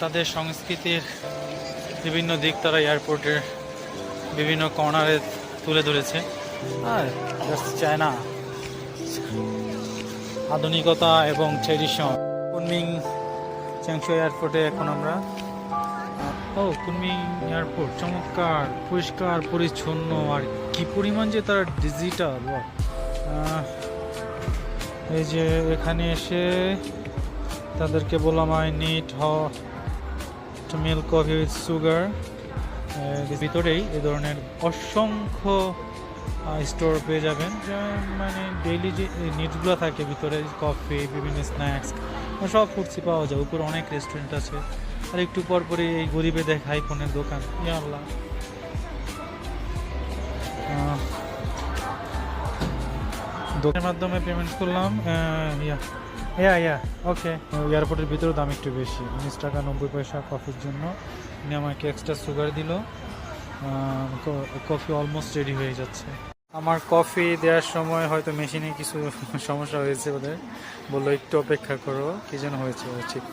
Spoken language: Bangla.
তাদের সংস্কৃতির বিভিন্ন দিক তারা এয়ারপোর্টের বিভিন্ন কর্নারে তুলে ধরেছে। আর চায়না আধুনিকতা এবং ট্রেডিশন কুনমিং চ্যাংশো এয়ারপোর্টে এখন আমরা, ও, কুনমিং এয়ারপোর্ট চমৎকার, পরিষ্কার, পরিচ্ছন্ন, আর কি পরিমাণ যে তার ডিজিটাল এই যে এখানে এসে তাদেরকে বললাম আই নিট হ। Two milk coffee with sugar ভিতরেই এ ধরনের অসংখ্য স্টোর পেয়ে যাবেন। মানে ডেইলি যে নিডসগুলো থাকে ভিতরে কফি বিভিন্ন স্ন্যাক্স সব ফুডসই পাওয়া যায়। উপরে অনেক রেস্টুরেন্ট আছে। আর একটু পর পরে এই গরিবে দেখ আইফোনের দোকান আল্লাহ। দোকানের মাধ্যমে পেমেন্ট করলাম। ইয়া। ইয়া ইয়া ওকে এয়ারপোর্টের ভিতরেও দাম একটু বেশি। উনিশ টাকা নব্বই পয়সা কফির জন্য। উনি আমাকে এক্সট্রা সুগার দিল। কফি অলমোস্ট রেডি হয়ে যাচ্ছে। আমার কফি দেওয়ার সময় হয়তো মেশিনে কিছু সমস্যা হয়েছে ওদের বলল, একটু অপেক্ষা করো, কী যেন হয়েছে, ঠিক।